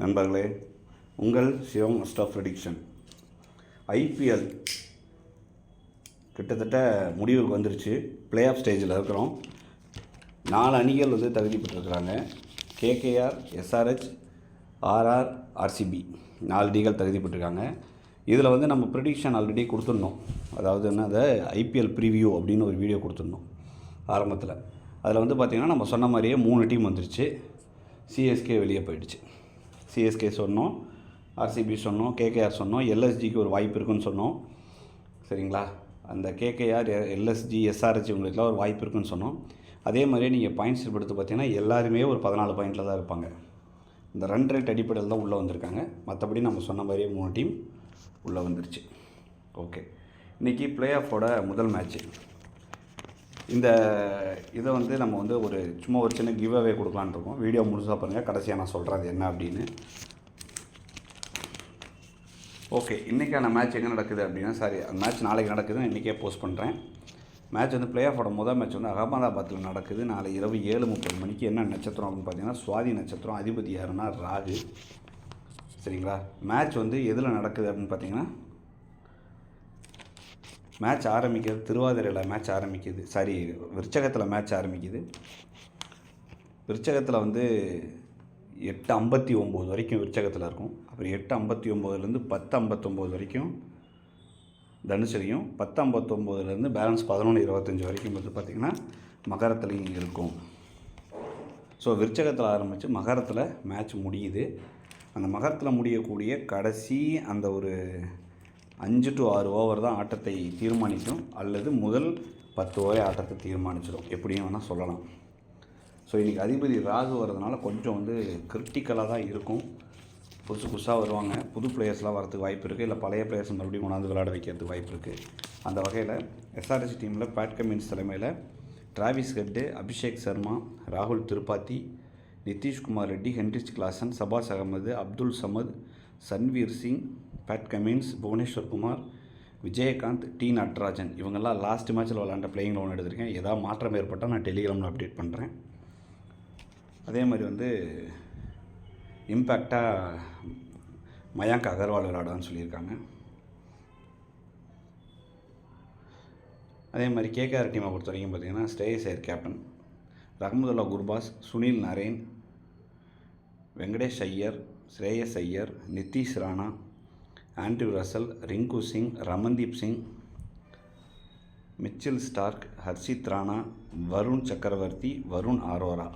நண்பர்களே உங்கள் சிவம் staff prediction IPL கிட்டத்தட்ட முடிவுக்கு வந்துருச்சு. ப்ளே ஆஃப் ஸ்டேஜில் இருக்கிறோம். நாலு அணிகள் வந்து தகுதி பெற்றிருக்கிறாங்க. கேகேஆர் எஸ்ஆர்ஹெச் ஆர்ஆர் ஆர்சிபி நாலு அணிகள் தகுதி பெற்றிருக்காங்க. இதில் வந்து நம்ம ப்ரெடிக்ஷன் ஆல்ரெடி கொடுத்துருந்தோம் அதாவது என்ன அதை ஐபிஎல் ப்ரிவியூ அப்படின்னு ஒரு வீடியோ கொடுத்துருந்தோம் ஆரம்பத்தில். அதில் வந்து பார்த்திங்கன்னா நம்ம சொன்ன மாதிரியே மூணு டீம் வந்துருச்சு. சிஎஸ்கே வெளியே போயிடுச்சு. சிஎஸ்கே சொன்னோம் ஆர்சிபி சொன்னோம் கேகேஆர் சொன்னோம் எல்எஸ்ஜிக்கு ஒரு வாய்ப்பு இருக்குன்னு சொன்னோம். சரிங்களா? அந்த கேகேஆர் எல்எஸ்ஜி எஸ்ஆர்ஹெச் இவங்களுக்குலாம் ஒரு வாய்ப்பு இருக்குன்னு சொன்னோம். அதே மாதிரியே நீங்கள் பாயிண்ட்ஸ் எடுத்து பார்த்தீங்கன்னா எல்லாருமே ஒரு பதினாலு பாயிண்டில் தான் இருப்பாங்க. இந்த ரன் ரேட் அடிப்படையில் தான் உள்ளே வந்திருக்காங்க. மற்றபடி நம்ம சொன்ன மாதிரியே மூணு டீம் உள்ளே வந்துருச்சு. ஓகே இன்றைக்கி ப்ளே ஆஃபோட முதல் மேட்ச்சு இந்த இதை வந்து நம்ம வந்து ஒரு சும்மா ஒரு சின்ன கிவ் அவே கொடுக்கலான் இருக்கோம். வீடியோ முழுசாக பாருங்கள் கடைசியாக நான் சொல்கிறேன் அது என்ன அப்படின்னு. ஓகே இன்றைக்கான மேட்ச் எங்கே நடக்குது அப்படின்னா சாரி அந்த மேட்ச் நாளைக்கு நடக்குதுன்னு இன்றைக்கே போஸ்ட் பண்ணுறேன் மேட்ச் வந்து ப்ளே ஆஃபோட முதல் மேட்ச் வந்து அகமதாபாத்தில் நடக்குது. நாளை இரவு ஏழு முப்பது மணிக்கு என்ன நட்சத்திரம் அப்படின்னு பார்த்தீங்கன்னா சுவாதி நட்சத்திரம் அதிபதி யாருன்னா ராகு. சரிங்களா? மேட்ச் வந்து எதில் நடக்குது அப்படின்னு பார்த்தீங்கன்னா மேட்ச் ஆரம்பிக்கிறது திருவாதிரையில் மேட்ச் ஆரம்பிக்குது. சாரி விருச்சகத்தில் மேட்ச் ஆரம்பிக்குது. விருச்சகத்தில் வந்து எட்டு ஐம்பத்தி ஒம்பது வரைக்கும் விருச்சகத்தில் இருக்கும். அப்புறம் எட்டு ஐம்பத்தி ஒம்போதுலேருந்து பத்து ஐம்பத்தொம்போது வரைக்கும் தனுசுலையும் பத்து ஐம்பத்தொம்போதுலேருந்து பேலன்ஸ் பதினொன்று இருபத்தஞ்சி வரைக்கும் வந்து பார்த்திங்கன்னா மகரத்துலேயும் இருக்கும். ஸோ விருச்சகத்தில் ஆரம்பித்து மகரத்தில் மேட்ச் முடியுது. அந்த மகரத்தில் முடியக்கூடிய கடைசி அந்த ஒரு அஞ்சு டு ஆறு ஓவர் தான் ஆட்டத்தை தீர்மானிக்கும். அல்லது முதல் பத்து ஓவர் ஆட்டத்தை தீர்மானிச்சிடும் எப்படியும் வேணால் சொல்லலாம். ஸோ இன்றைக்கி அதிபதி ராகு வர்றதுனால கொஞ்சம் வந்து கிரிட்டிக்கலாக தான் இருக்கும். புதுசு புதுசாக வருவாங்க. புது பிளேயர்ஸ்லாம் வரதுக்கு வாய்ப்பு இருக்குது இல்லை பழைய பிளேயர்ஸ் மறுபடியும் கொண்டாந்து விளையாட வைக்கிறதுக்கு வாய்ப்பு இருக்குது அந்த வகையில் எஸ்ஆர்எஸ் டீமில் பேட் கமின்ஸ் தலைமையில் டிராவிஸ் ஹெட்டு அபிஷேக் சர்மா ராகுல் Tripathi Nitish Kumar Reddy Heinrich Klaasen Shahbaz Ahmed Abdul Samad Sanvir Singh Pat Cummins Bhuvneshwar Kumar Vijayakanth T Natarajan. இவங்கெல்லாம் லாஸ்ட் மேட்ச்சில் விளாண்ட பிளேயிங் லோன் எடுத்திருக்கேன். ஏதாவது மாற்றம் ஏற்பட்டால் நான் டெலிகிராமில் அப்டேட் பண்ணுறேன் அதே மாதிரி வந்து இம்பேக்டாக மயாங்க் அகர்வால் விளையாடான்னு சொல்லியிருக்காங்க. அதே மாதிரி கேகேஆர் டீமை பொறுத்த வரைக்கும் பார்த்தீங்கன்னா Shreyas Iyer captain Rahmanullah Gurbaz Sunil Narine Venkatesh Iyer Shreyas Iyer Nitish Rana Andre Russell Rinku Singh Ramandeep Singh Mitchell Starc Harshit Rana Varun Chakravarthy Varun Arora.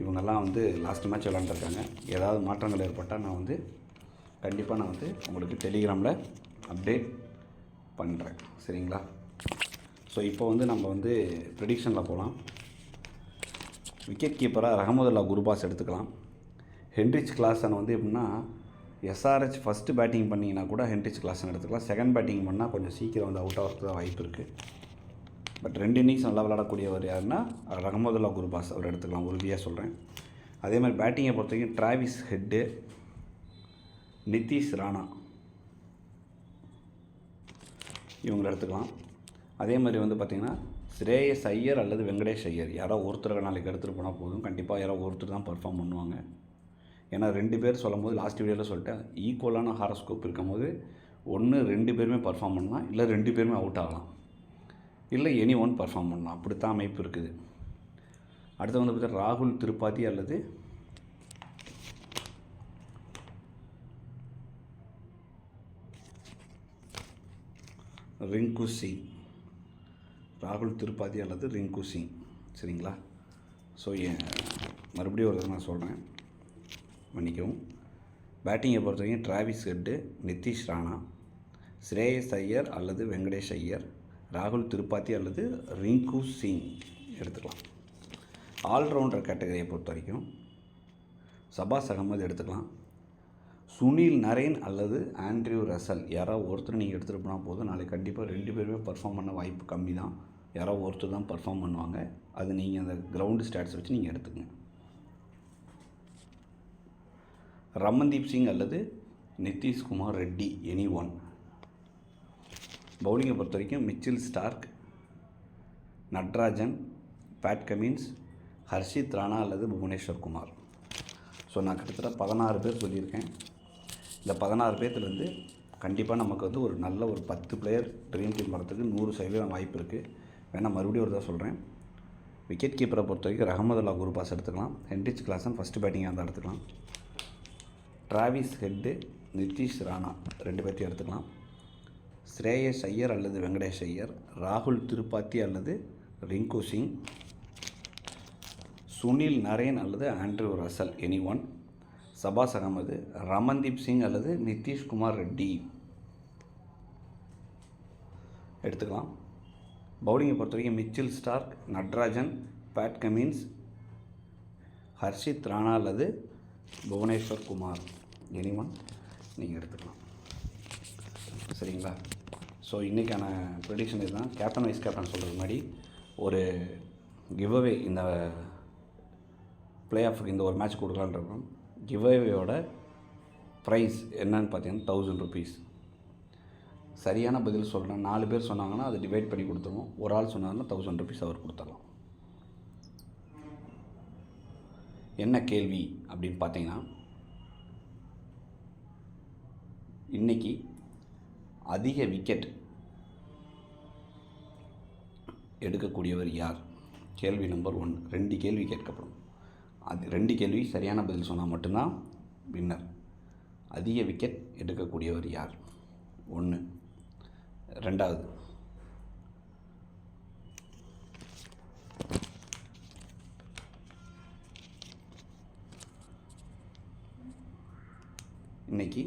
இவங்கெல்லாம் வந்து லாஸ்ட் மேட்ச் விளாண்டுருக்காங்க. ஏதாவது மாற்றங்கள் ஏற்பட்டால் நான் வந்து கண்டிப்பாக நான் வந்து உங்களுக்கு டெலிகிராமில் அப்டேட் பண்ணுறேன் சரிங்களா? ஸோ இப்போ வந்து நம்ம வந்து ப்ரெடிக்ஷனில் போகலாம் விக்கெட் கீப்பராக ரஹமதுல்லா குருபாஸ் எடுத்துக்கலாம். ஹென்ரிச் கிளாஸன் வந்து எப்படின்னா எஸ்ஆர்ஹெச் ஃபஸ்ட்டு பேட்டிங் பண்ணிங்கன்னா கூட ஹென்ரிச் கிளாஸன் எடுத்துக்கலாம். செகண்ட் பேட்டிங் பண்ணால் கொஞ்சம் சீக்கிரம் வந்து அவுட் ஆகிறதுக்கு வாய்ப்பு இருக்குது பட் ரெண்டு இன்னிங்ஸ் நல்லா விளாடக்கூடியவர் யாருன்னா ரஹமதுல்லா குருபாஸ் அவர் எடுத்துக்கலாம். உறுதியாக சொல்கிறேன் அதே மாதிரி பேட்டிங்கை பொறுத்த வரைக்கும் டிராவிஸ் ஹெட்டு நிதிஷ் ராணா இவங்களை எடுத்துக்கலாம். அதே மாதிரி வந்து பார்த்திங்கன்னா ஸ்ரேயஸ் ஐயர் அல்லது வெங்கடேஷ் ஐயர். யாரோ ஒருத்தர் நாளைக்கு எடுத்துகிட்டு போனால் போதும். கண்டிப்பாக யாரோ ஒருத்தர் தான் பர்ஃபார்ம் பண்ணுவாங்க. ஏன்னா ரெண்டு பேர் சொல்லும் போது லாஸ்ட் வீடியோவில் சொல்லிட்டேன் ஈக்குவலான ஹாரஸ்கோப் இருக்கும்போது ஒன்று ரெண்டு பேருமே பர்ஃபார்ம் பண்ணலாம் இல்லை ரெண்டு பேருமே அவுட் ஆகலாம். இல்லை எனி ஒன் பர்ஃபார்ம் பண்ணலாம். அப்படித்தான் அமைப்பு இருக்குது. அடுத்து வந்து பார்த்தா ராகுல் திருப்பாதி அல்லது ரிங்கு சிங் ராகுல் திருப்பாதி அல்லது ரிங்கு சிங் சரிங்களா ஸோ மறுபடியும் ஒரு நான் சொல்கிறேன் மன்னிக்கவும். பேட்டிங்கை பொறுத்த வரைக்கும் டிராவிஸ் ஹெட்டு நிதிஷ் ராணா ஸ்ரேயஸ் ஐயர் அல்லது வெங்கடேஷ் ஐயர் ராகுல் திருப்பாத்தி அல்லது ரிங்கு சிங் எடுத்துக்கலாம். ஆல்ரவுண்டர் கேட்டகரியை பொறுத்த வரைக்கும் சபாஸ் அகமது எடுத்துக்கலாம். சுனில் நரேன் அல்லது ஆண்ட்ரியூ ரசல் யாராவது ஒருத்தர் நீங்கள் எடுத்துகிட்டு போனால் போதும். நாளைக்கு கண்டிப்பாக ரெண்டு பேருமே பர்ஃபார்ம் பண்ண வாய்ப்பு கம்மி தான் யாரோ ஒருத்தர் தான் பர்ஃபார்ம் பண்ணுவாங்க. அது நீங்கள் அந்த கிரவுண்டு ஸ்டாட்ஸ் வச்சு நீங்கள் எடுத்துக்கங்க. ரமன்தீப் சிங் அல்லது நிதிஷ்குமார் ரெட்டி எனி ஒன் பவுலிங்கை பொறுத்த வரைக்கும் Mitchell Starc Natarajan Pat Cummins Harshit Rana அல்லது புவனேஸ்வர் குமார். ஸோ நான் கிட்டத்தட்ட பதினாறு பேர் சொல்லியிருக்கேன். இந்த பதினாறு பேர்த்துலேருந்து கண்டிப்பாக நமக்கு வந்து ஒரு நல்ல ஒரு பத்து பிளேயர் ட்ரீம் டீம் வரத்துக்கு நூறு சதவீதம் வாய்ப்பு இருக்குது வேணால் மறுபடியும் ஒரு தான் சொல்கிறேன் விக்கெட் கீப்பரை பொறுத்த வரைக்கும் ரஹமதுல்லா குரு பாஸ் எடுத்துக்கலாம். ஹென்ரிச் கிளாசன் ஃபஸ்ட்டு பேட்டிங்காக இருந்தால் எடுத்துக்கலாம். Travis Head Nitish Rana. ரெண்டு பேர்த்தையும் எடுத்துக்கலாம். ஸ்ரேயஸ் ஐயர் அல்லது வெங்கடேஷ் ஐயர் ராகுல் திருப்பாத்தி அல்லது ரிங்கு சிங் சுனில் நரேன் அல்லது ஆண்ட்ரூ ரசல் எனி ஒன் சபாஸ் அகமது ரமன்தீப் சிங் அல்லது நிதிஷ்குமார் ரெட்டி. எடுத்துக்கலாம். பவுலிங்கை பொறுத்த வரைக்கும் Mitchell Starc Natarajan Pat Cummins Harshit Rana அல்லது புவனேஸ்வர் குமார். எனி ஒன் நீங்கள் எடுத்துக்கலாம். சரிங்களா? ஸோ இன்றைக்கான ப்ரெடிக்ஷன் இதுதான். கேப்டன் வைஸ் கேப்டன் சொல்கிறது மாதிரி ஒரு கிவ்அவே இந்த பிளே ஆஃபுக்கு இந்த ஒரு மேட்ச் கொடுக்கலான்னு இருக்கோம். கிவ்அவேயோட ப்ரைஸ் என்னன்னு பார்த்தீங்கன்னா தௌசண்ட் ருபீஸ் சரியான பதில் சொல்கிறேன் நாலு பேர் சொன்னாங்கன்னா அதை டிவைட் பண்ணி கொடுத்துருவோம். ஒரு ஆள் சொன்னாங்கன்னா தௌசண்ட் ருபீஸ் அவர் கொடுத்துடலாம். என்ன கேள்வி அப்படின்னு பார்த்தீங்கன்னா இன்றைக்கி அதிக விக்கெட் எடுக்கக்கூடியவர் யார்? கேள்வி நம்பர் ஒன் ரெண்டு கேள்வி கேட்கப்படும். அது ரெண்டு கேள்வி சரியான பதில் சொன்னால் மட்டும்தான் வின்னர் அதிக விக்கெட் எடுக்கக்கூடியவர் யார்? ஒன்று ரெண்டாவது. இன்னைக்கு?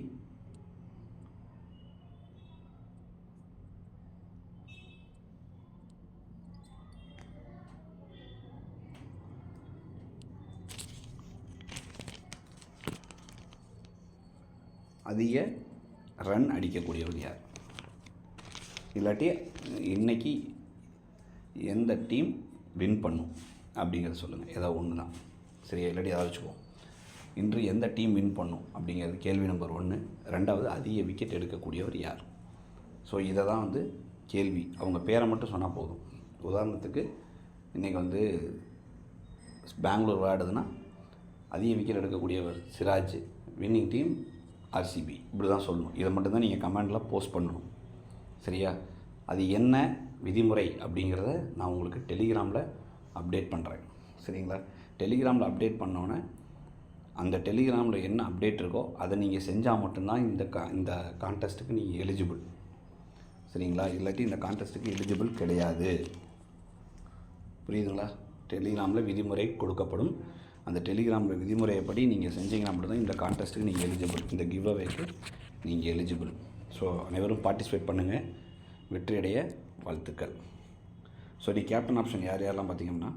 அதிக ரன் அடிக்கக்கூடியவர் யார்? இல்லாட்டி இன்னைக்கு எந்த டீம் வின் பண்ணும் அப்படிங்கிறத சொல்லுங்கள் ஏதாவது ஒன்று தான் சரியா? இல்லாட்டி ஏதாவது வச்சுக்குவோம். இன்று எந்த டீம் வின் பண்ணும் அப்படிங்கிறது கேள்வி நம்பர் ஒன்று ரெண்டாவது அதிக விக்கெட் எடுக்கக்கூடியவர் யார்? ஸோ இதை தான் வந்து கேள்வி. அவங்க பேரை மட்டும் சொன்னால் போதும். உதாரணத்துக்கு இன்றைக்கி வந்து பெங்களூர் விளையாடுதுன்னா அதிக விக்கெட் எடுக்கக்கூடியவர் சிராஜ் வின்னிங் டீம் ஆர்சிபி இப்படி தான் சொல்லணும். இதை மட்டும்தான் நீங்கள் கமெண்டில் போஸ்ட் பண்ணணும். சரியா? அது என்ன விதிமுறை அப்படிங்கிறத நான் உங்களுக்கு டெலிகிராமில் அப்டேட் பண்ணுறேன் சரிங்களா? டெலிகிராமில் அப்டேட் பண்ணோன்னே அந்த டெலிகிராமில் என்ன அப்டேட் இருக்கோ அதை நீங்கள் செஞ்சால் மட்டும்தான் இந்த கா இந்த கான்டெஸ்ட்டுக்கு நீங்கள் எலிஜிபிள் சரிங்களா? இல்லாட்டி இந்த கான்டெஸ்ட்டுக்கு எலிஜிபிள் கிடையாது. புரியுதுங்களா? டெலிகிராமில் விதிமுறை கொடுக்கப்படும். அந்த டெலிகிராமில் விதிமுறையப்படி நீங்கள் செஞ்சீங்கன்னா மட்டும்தான் இந்த கான்டெஸ்ட்டுக்கு நீங்கள் எலிஜிபிள் இந்த கிவ் அவேக்கு நீங்கள் எலிஜிபிள் ஸோ அனைவரும் பார்ட்டிசிபேட் பண்ணுங்கள் வெற்றியடைய வாழ்த்துக்கள். ஸோ நீ கேப்டன் ஆப்ஷன் யார் யாரெல்லாம் பார்த்தீங்கன்னா?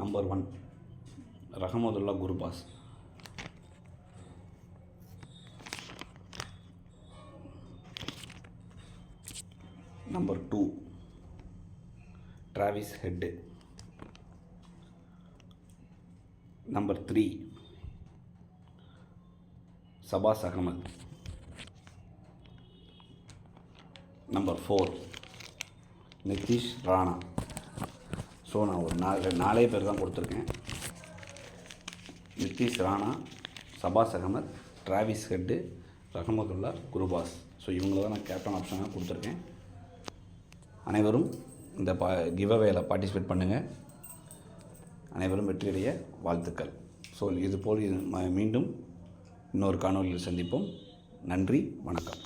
Number one Rahmatullah Gurbaz number two Travis Head number three Shahbaz Ahmed number four Nitish Rana so நான் ஒரு நாலு நாலே பேர் தான் கொடுத்துருக்கேன். Nitish Rana Shahbaz Ahmed Travis Head Rahmatullah Gurbaz. So இவங்கள தான் நான் கேப்டன் ஆப்ஷனாக கொடுத்துருக்கேன். அனைவரும் இந்த பா கிவ்அவேல பார்ட்டிசிபேட் பண்ணுங்கள் அனைவரும் வெற்றியடைய வாழ்த்துக்கள். ஸோ இதுபோல் இது ம- மீண்டும் இன்னொரு காணொலியில் சந்திப்போம். நன்றி வணக்கம்.